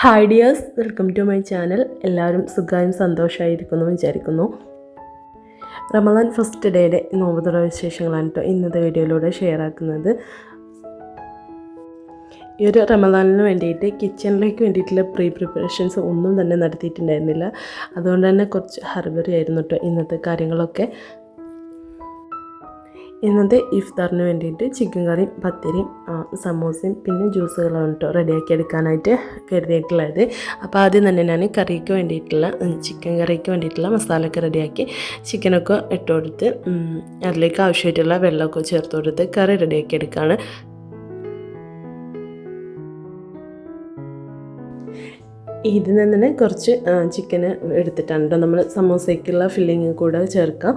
Hi dears welcome to my channel എല്ലാവരും സുഖമായും സന്തോഷമായിരിക്കുന്നു വിചാരിക്കുന്നു. റമദാൻ ഫസ്റ്റ് ഡേയുടെ നോമ്പ് തുറ വിശേഷങ്ങളാണ് കേട്ടോ ഇന്നത്തെ വീഡിയോയിലൂടെ ഷെയർ ആക്കുന്നത്. ഈ ഒരു റമദാനിന് വേണ്ടിയിട്ട് കിച്ചണിലേക്ക് വേണ്ടിയിട്ടുള്ള പ്രീ പ്രിപ്പറേഷൻസ് ഒന്നും തന്നെ നടത്തിയിട്ടുണ്ടായിരുന്നില്ല. അതുകൊണ്ട് തന്നെ കുറച്ച് ഹർബറി ആയിരുന്നു കേട്ടോ ഇന്നത്തെ കാര്യങ്ങളൊക്കെ. ഇന്നത്തെ ഇഫ്താറിന് വേണ്ടിയിട്ട് ചിക്കൻ കറിയും പത്തിരിയും സമൂസയും പിന്നെ ജ്യൂസുകളാണ് കേട്ടോ റെഡിയാക്കി എടുക്കാനായിട്ട് കരുതിയിട്ടുള്ളത്. അപ്പോൾ ആദ്യം തന്നെ ഞാൻ കറിക്ക് വേണ്ടിയിട്ടുള്ള ചിക്കൻ കറിക്ക് വേണ്ടിയിട്ടുള്ള മസാലയൊക്കെ റെഡിയാക്കി ചിക്കനൊക്കെ ഇട്ട് കൊടുത്ത് അതിലേക്ക് ആവശ്യമായിട്ടുള്ള വെള്ളമൊക്കെ ചേർത്ത് കൊടുത്ത് കറി റെഡിയാക്കി എടുക്കുകയാണ് ഇതിൽ നിന്ന് തന്നെ കുറച്ച് ചിക്കന് എടുത്തിട്ടാണ് കേട്ടോ നമ്മൾ സമോസയ്ക്കുള്ള ഫില്ലിങ് കൂടെ ചേർക്കാം.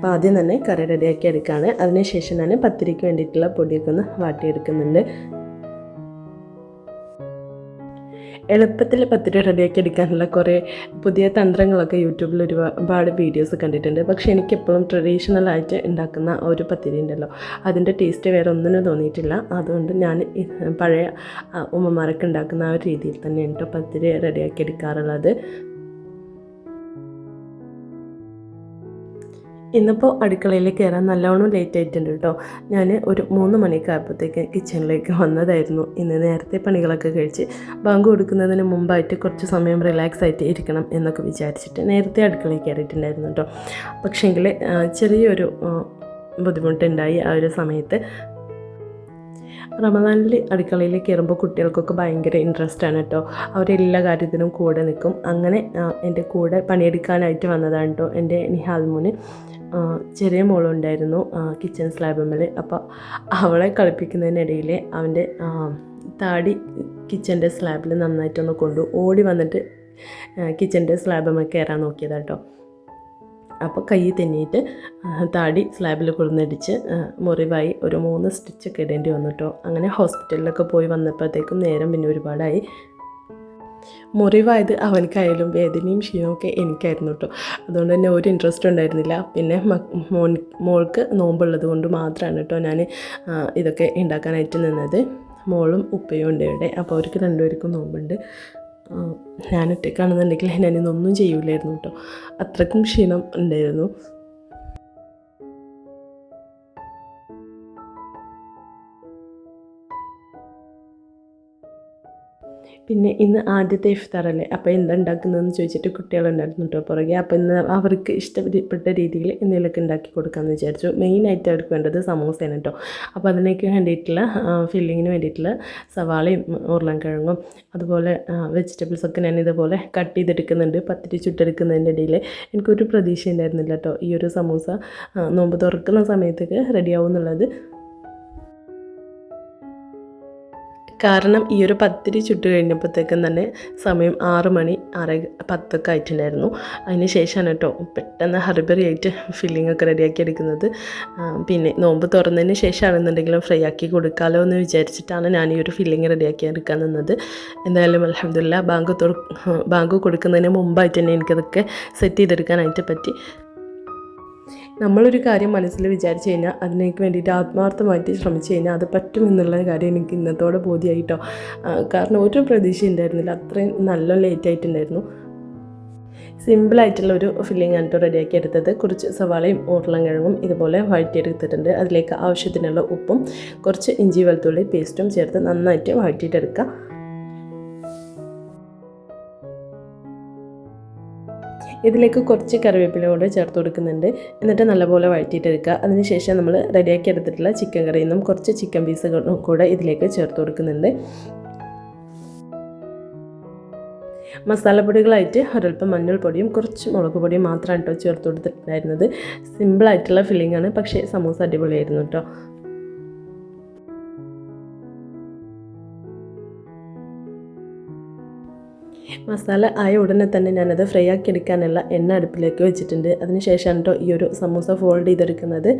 അപ്പോൾ ആദ്യം തന്നെ കറി റെഡിയാക്കി എടുക്കുകയാണ് അതിനുശേഷം ഞാൻ പത്തിരിക്ക് വേണ്ടിയിട്ടുള്ള പൊടിയൊക്കെ ഒന്ന് വാട്ടിയെടുക്കുന്നുണ്ട്. എളുപ്പത്തിൽ പത്തിരി റെഡിയാക്കി എടുക്കാനുള്ള കുറേ പുതിയ തന്ത്രങ്ങളൊക്കെ യൂട്യൂബിൽ ഒരുപാട് വീഡിയോസ് കണ്ടിട്ടുണ്ട്. പക്ഷേ എനിക്കെപ്പോഴും ട്രഡീഷണൽ ആയിട്ട് ഉണ്ടാക്കുന്ന ഒരു പത്തിരി ഉണ്ടല്ലോ അതിന്റെ ടേസ്റ്റ് വേറെ ഒന്നിനും തോന്നിയിട്ടില്ല. അതുകൊണ്ട് ഞാൻ പഴയ ഉമ്മമാരൊക്കെ ഉണ്ടാക്കുന്ന ആ ഒരു രീതിയിൽ തന്നെയാണ് കേട്ടോ പത്തിരി റെഡിയാക്കി എടുക്കാറുള്ളത്. ഇന്നിപ്പോൾ അടുക്കളയിൽ കയറാൻ നല്ലോണം ലേറ്റ് ആയിട്ടുണ്ട് കേട്ടോ. ഞാൻ ഒരു മൂന്ന് മണിക്കായപ്പോഴത്തേക്ക് കിച്ചണിലേക്ക് വന്നതായിരുന്നു. ഇന്ന് നേരത്തെ പണികളൊക്കെ കഴിച്ച് ബാങ്ക് കൊടുക്കുന്നതിന് മുമ്പായിട്ട് കുറച്ച് സമയം റിലാക്സ് ആയിട്ട് ഇരിക്കണം എന്നൊക്കെ വിചാരിച്ചിട്ട് നേരത്തെ അടുക്കളയിൽ കയറിയിട്ടുണ്ടായിരുന്നു കേട്ടോ. പക്ഷേങ്കിൽ ചെറിയൊരു ബുദ്ധിമുട്ടുണ്ടായി ആ ഒരു സമയത്ത്. റമദാനിൽ അടുക്കളയിൽ കയറുമ്പോൾ കുട്ടികൾക്കൊക്കെ ഭയങ്കര ഇൻട്രസ്റ്റ് ആണ് കേട്ടോ. അവരെല്ലാ കാര്യത്തിനും കൂടെ നിൽക്കും. അങ്ങനെ എന്റെ കൂടെ പണിയെടുക്കാനായിട്ട് വന്നതാണ് കേട്ടോ എന്റെ നിഹാൽമോന് ചെറിയ മോളുണ്ടായിരുന്നു കിച്ചൺ സ്ലാബമ്മൽ അപ്പോൾ അവളെ കളിപ്പിക്കുന്നതിനിടയിൽ അവന്റെ താടി കിച്ചന്റെ സ്ലാബിൽ നന്നായിട്ടൊന്ന് കൊണ്ടു ഓടി വന്നിട്ട് കിച്ചന്റെ സ്ലാബമ്മ കയറാൻ നോക്കിയതാട്ടോ അപ്പോൾ കൈ തെന്നിയിട്ട് താടി സ്ലാബിൽ കൊണ്ടുവന്നിടിച്ച് മുറിവായി ഒരു മൂന്ന് സ്റ്റിച്ചൊക്കെ ഇടേണ്ടി വന്നു കേട്ടോ അങ്ങനെ ഹോസ്പിറ്റലിലൊക്കെ പോയി വന്നപ്പോഴത്തേക്കും നേരം പിന്നെ ഒരുപാടായി. മുറിവായത് അവനക്കായാലും വേദനയും ക്ഷീണവും ഒക്കെ എനിക്കായിരുന്നു കേട്ടോ അതുകൊണ്ട് തന്നെ ഒരു ഇൻട്രസ്റ്റ് ഉണ്ടായിരുന്നില്ല. പിന്നെ മോൻ മോൾക്ക് നോമ്പുള്ളത് കൊണ്ട് മാത്രമാണ് കേട്ടോ ഞാൻ ഇതൊക്കെ ഉണ്ടാക്കാനായിട്ട് നിന്നത്. മോളും ഉപ്പയും ഉണ്ട് ഇവിടെ. അപ്പോൾ അവർക്ക് രണ്ടുപേർക്കും നോമ്പുണ്ട്. ഞാൻ ഒറ്റയ്ക്കാണെന്നുണ്ടെങ്കിൽ ഞാനിതൊന്നും ചെയ്യൂലായിരുന്നു കേട്ടോ. അത്രക്കും ക്ഷീണം ഉണ്ടായിരുന്നു. പിന്നെ ഇന്ന് ആദ്യത്തെ ഇഫ്താറല്ലേ അപ്പോൾ എന്താ ഉണ്ടാക്കുന്നതെന്ന് ചോദിച്ചിട്ട് കുട്ടികളുണ്ടായിരുന്നു കേട്ടോ പുറകെ. അപ്പോൾ ഇന്ന് അവർക്ക് ഇഷ്ടപ്പെട്ട രീതിയിൽ എന്തെങ്കിലുമൊക്കെ ഉണ്ടാക്കി കൊടുക്കാമെന്ന് വിചാരിച്ചു. മെയിനായിട്ട് അവർക്ക് വേണ്ടത് സമൂസയാണ് കേട്ടോ അപ്പോൾ അതിനൊക്കെ വേണ്ടിയിട്ടുള്ള ഫില്ലിങ്ങിന് വേണ്ടിയിട്ടുള്ള സവാളയും ഉരുളൻകിഴങ്ങും അതുപോലെ വെജിറ്റബിൾസ് ഒക്കെ ഞാൻ ഇതുപോലെ കട്ട് ചെയ്തെടുക്കുന്നുണ്ട്. പത്തിരി ചുട്ടെടുക്കുന്നതിന്റെ ഇടയിൽ എനിക്കൊരു പ്രതീക്ഷ ഉണ്ടായിരുന്നില്ല കേട്ടോ ഈ ഒരു സമൂസ നോമ്പ് തുറക്കുന്ന സമയത്തൊക്കെ റെഡിയാവും എന്നുള്ളത് കാരണം ഈ ഒരു പത്തിരി ചുട്ട് കഴിഞ്ഞപ്പോഴത്തേക്കും തന്നെ സമയം ആറ് മണി ആറ് പത്തൊക്കെ ആയിട്ടുണ്ടായിരുന്നു. അതിന് ശേഷമാണ് കേട്ടോ പെട്ടെന്ന് ഹറിബറി ആയിട്ട് ഫില്ലിംഗ് ഒക്കെ റെഡിയാക്കി എടുക്കുന്നത് പിന്നെ നോമ്പ് തുറന്നതിന് ശേഷമാണെന്നുണ്ടെങ്കിലും ഫ്രൈ ആക്കി കൊടുക്കാമല്ലോ എന്ന് വിചാരിച്ചിട്ടാണ് ഞാൻ ഈ ഒരു ഫില്ലിംഗ് റെഡിയാക്കി എടുക്കാൻ നിന്നത്. എന്തായാലും അലഹമില്ല ബാങ്ക് തുറ ബാങ്ക് കൊടുക്കുന്നതിന് മുമ്പായിട്ട് തന്നെ എനിക്കതൊക്കെ സെറ്റ് ചെയ്തെടുക്കാനായിട്ട് പറ്റി. നമ്മളൊരു കാര്യം മനസ്സിൽ വിചാരിച്ചു കഴിഞ്ഞാൽ അതിനേക്ക് വേണ്ടിയിട്ട് ആത്മാർത്ഥമായിട്ട് ശ്രമിച്ചു കഴിഞ്ഞാൽ അത് പറ്റുമെന്നുള്ള കാര്യം എനിക്ക് ഇന്നത്തോടെ ബോധ്യമായിട്ടോ കാരണം ഒരു പ്രതീക്ഷ ഉണ്ടായിരുന്നില്ല. അത്രയും നല്ല ലേറ്റ് ആയിട്ടുണ്ടായിരുന്നു. സിമ്പിളായിട്ടുള്ള ഒരു ഫില്ലിംഗ് ആണ് റെഡിയാക്കി എടുത്തത്. കുറച്ച് സവാളയും ഉരുളൻകിഴങ്ങും ഇതുപോലെ വഴറ്റിയെടുത്തിട്ടുണ്ട്. അതിലേക്ക് ആവശ്യത്തിനുള്ള ഉപ്പും കുറച്ച് ഇഞ്ചി വെളുത്തുള്ളി പേസ്റ്റും ചേർത്ത് നന്നായിട്ട് വഴറ്റിയിട്ടെടുക്കുക ഇതിലേക്ക് കുറച്ച് കറിവേപ്പില കൂടെ ചേർത്ത് കൊടുക്കുന്നുണ്ട്. എന്നിട്ട് നല്ലപോലെ വഴറ്റിയിട്ടെടുക്കുക. അതിനുശേഷം നമ്മൾ റെഡിയാക്കി എടുത്തിട്ടുള്ള ചിക്കൻ കറിയിൽ നിന്നും കുറച്ച് ചിക്കൻ പീസുകളും കൂടെ ഇതിലേക്ക് ചേർത്ത് കൊടുക്കുന്നുണ്ട്. മസാലപ്പൊടികളായിട്ട് ഒരൽപ്പം മഞ്ഞൾപ്പൊടിയും കുറച്ച് മുളക് പൊടിയും മാത്രമാണ് കേട്ടോ ചേർത്ത് കൊടുത്തിട്ടുണ്ടായിരുന്നത്. സിമ്പിളായിട്ടുള്ള ഫില്ലിംഗ് ആണ്. പക്ഷേ സമൂസ അടിപൊളിയായിരുന്നു കേട്ടോ. മസാല ആയ ഉടനെ തന്നെ ഞാനത് ഫ്രൈ ആക്കി എടുക്കാനുള്ള എണ്ണ അടുപ്പിലേക്ക് വെച്ചിട്ടുണ്ട്. അതിനുശേഷമാണ് കേട്ടോ ഈ ഒരു സമൂസ ഫോൾഡ് ചെയ്തെടുക്കുന്നത്.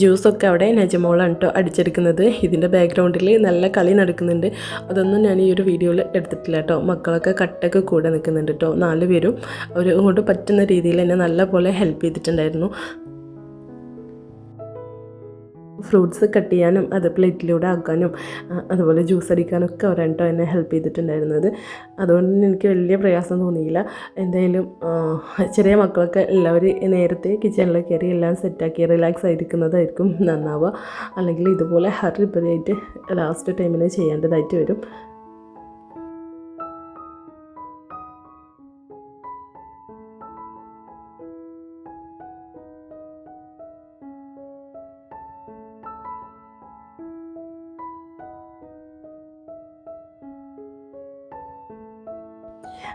ജ്യൂസൊക്കെ അവിടെ നജമോളാണ് കേട്ടോ അടിച്ചെടുക്കുന്നത്. ഇതിന്റെ ബാക്ക്ഗ്രൗണ്ടിൽ നല്ല കളി നടക്കുന്നുണ്ട്. അതൊന്നും ഞാൻ ഈ ഒരു വീഡിയോയിൽ എടുത്തിട്ടില്ല കേട്ടോ മക്കളൊക്കെ കട്ടൊക്കെ കൂടെ നിൽക്കുന്നുണ്ട് കേട്ടോ നാല് പേരും അവർ കൊണ്ട് പറ്റുന്ന രീതിയിൽ എന്നെ നല്ല പോലെ ഹെൽപ്പ് ചെയ്തിട്ടുണ്ടായിരുന്നു. ഫ്രൂട്ട്സ് കട്ട് ചെയ്യാനും അത് പ്ലേറ്റിലൂടെ ആക്കാനും അതുപോലെ ജ്യൂസ് അടിക്കാനൊക്കെ അവരാണ് കേട്ടോ എന്നെ ഹെൽപ്പ് ചെയ്തിട്ടുണ്ടായിരുന്നത്. അതുകൊണ്ട് തന്നെ എനിക്ക് വലിയ പ്രയാസം തോന്നിയില്ല. എന്തായാലും ചെറിയ മക്കളൊക്കെ എല്ലാവരും നേരത്തെ കിച്ചണിൽ കയറി എല്ലാം സെറ്റാക്കി റിലാക്സ് ആയിരിക്കുന്നതായിരിക്കും നന്നാവുക. അല്ലെങ്കിൽ ഇതുപോലെ ഹറിബറിയായിട്ട് ലാസ്റ്റ് ടൈമിൽ ചെയ്യേണ്ടതായിട്ട് വരും.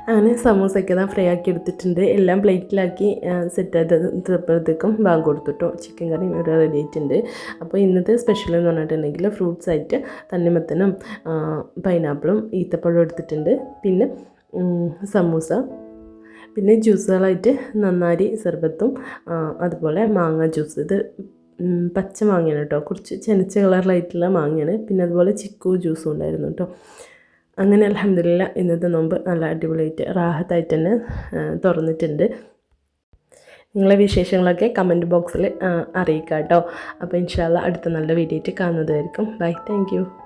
അങ്ങനെ സമൂസയൊക്കെ ഞാൻ ഫ്രൈ ആക്കി എടുത്തിട്ടുണ്ട്. എല്ലാം പ്ലേറ്റിലാക്കി സെറ്റ് ആയപ്പോഴത്തേക്കും ബാങ്ക് കൊടുത്തിട്ടോ. ചിക്കൻ കറി ഇവിടെ റെഡി ആയിട്ടുണ്ട്. അപ്പോൾ ഇന്നത്തെ സ്പെഷ്യൽ എന്ന് പറഞ്ഞിട്ടുണ്ടെങ്കിൽ ഫ്രൂട്ട്സ് ആയിട്ട് തണ്ണിമത്തനും പൈനാപ്പിളും ഈത്തപ്പഴം എടുത്തിട്ടുണ്ട്. പിന്നെ സമൂസ. പിന്നെ ജ്യൂസുകളായിട്ട് നന്നാരി സർബത്തും അതുപോലെ മാങ്ങ ജ്യൂസ് ഇത് പച്ച മാങ്ങയാണ് കേട്ടോ. കുറച്ച് ചെനച്ച കളറിലായിട്ടുള്ള മാങ്ങയാണ്. പിന്നെ അതുപോലെ ചിക്കു ജ്യൂസും ഉണ്ടായിരുന്നു കേട്ടോ. അങ്ങനെ അലഹമില്ല ഇന്നത്തെ നോമ്പ് നല്ല അടിപൊളിയായിട്ട് റാഹത്തായിട്ട് തന്നെ തുറന്നിട്ടുണ്ട്. നിങ്ങളെ വിശേഷങ്ങളൊക്കെ കമന്റ് ബോക്സിൽ അറിയിക്കാം കേട്ടോ അപ്പോൾ ഇൻഷാല്ല അടുത്ത നല്ല വീഡിയോയിട്ട് കാണുന്നതായിരിക്കും ബൈ താങ്ക്